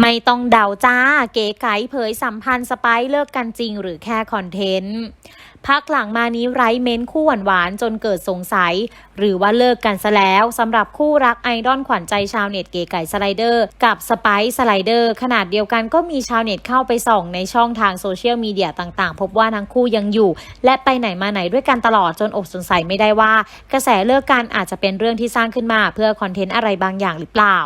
ไม่ต้องเดาจ้า เก๋ไก๋เผยสัมพันธ์สไปซ์เลิกกันจริงหรือแค่คอนเทนต์พักหลังมานี้ไร้เม้นคู่หวานๆจนเกิดสงสัย หรือว่าเลิกกันซะแล้วสำหรับคู่รักไอดอลขวัญใจชาวเน็ตเก๋ไก่สไลเดอร์ กับสไปซ์สไลเดอร์ขนาดเดียวกันก็มีชาวเน็ตเข้าไปส่องในช่องทางโซเชียลมีเดียต่างๆ พบว่าทั้งคู่ยังอยู่ และไปไหนมาไหนด้วยกันตลอดจนอดสงสัยไม่ได้ว่า กระแสเลิกกันอาจจะเป็นเรื่องที่สร้างขึ้นมา เพื่อคอนเทนต์อะไรบางอย่างหรือเปล่า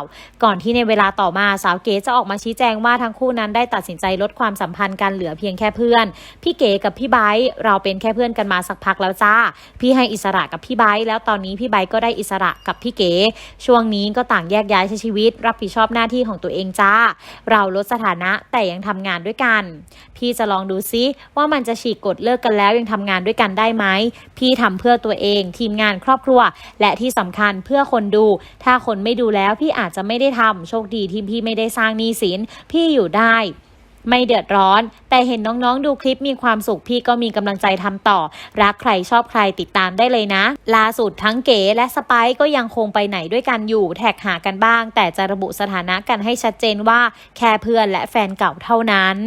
ก่อนที่ในเวลาต่อมาสาวเก๋จะออกอกมาชี้แจงว่าทั้งคู่นั้นได้ตัดสินใจลดความสัมพันธ์กันเหลือเพียงแค่เพื่อน พี่เก๋กับพี่ไบร์เราเป็นแค่เพื่อนกันมาสักพักแล้วจ้า พี่ให้อิสระกับพี่ไบร์แล้วตอนนี้พี่ไบร์ก็ได้อิสระกับพี่เก๋ ช่วงนี้ก็ต่างแยกย้ายใช้ชีวิต รับผิดชอบหน้าที่ของตัวเองจ้า เราลดสถานะแต่ยังทำงานด้วยกัน พี่จะลองดูซิว่ามันจะฉีกกฎเลิกกันแล้วยังทำงานด้วยกันได้ไหม พี่ทำเพื่อตัวเอง ทีมงานครอบครัว และที่สำคัญเพื่อคนดู ถ้าคนไม่ดูแล้วพี่อาจจะไม่ได้ทำโชคดีที่พี่ไม่ได้สร้างนี้ศีลพี่อยู่ได้ไม่เดือดร้อน แต่เห็นน้องๆ ดูคลิปมีความสุขพี่ก็มีกำลังใจทำต่อ รักใครชอบใครติดตามได้เลยนะ ล่าสุดทั้งเก๋และสไปซ์ก็ยังคงไปไหนด้วยกันอยู่ แท็กหากันบ้าง แต่จะระบุสถานะกันให้ชัดเจนว่า แค่เพื่อนและแฟนเก่าเท่านั้น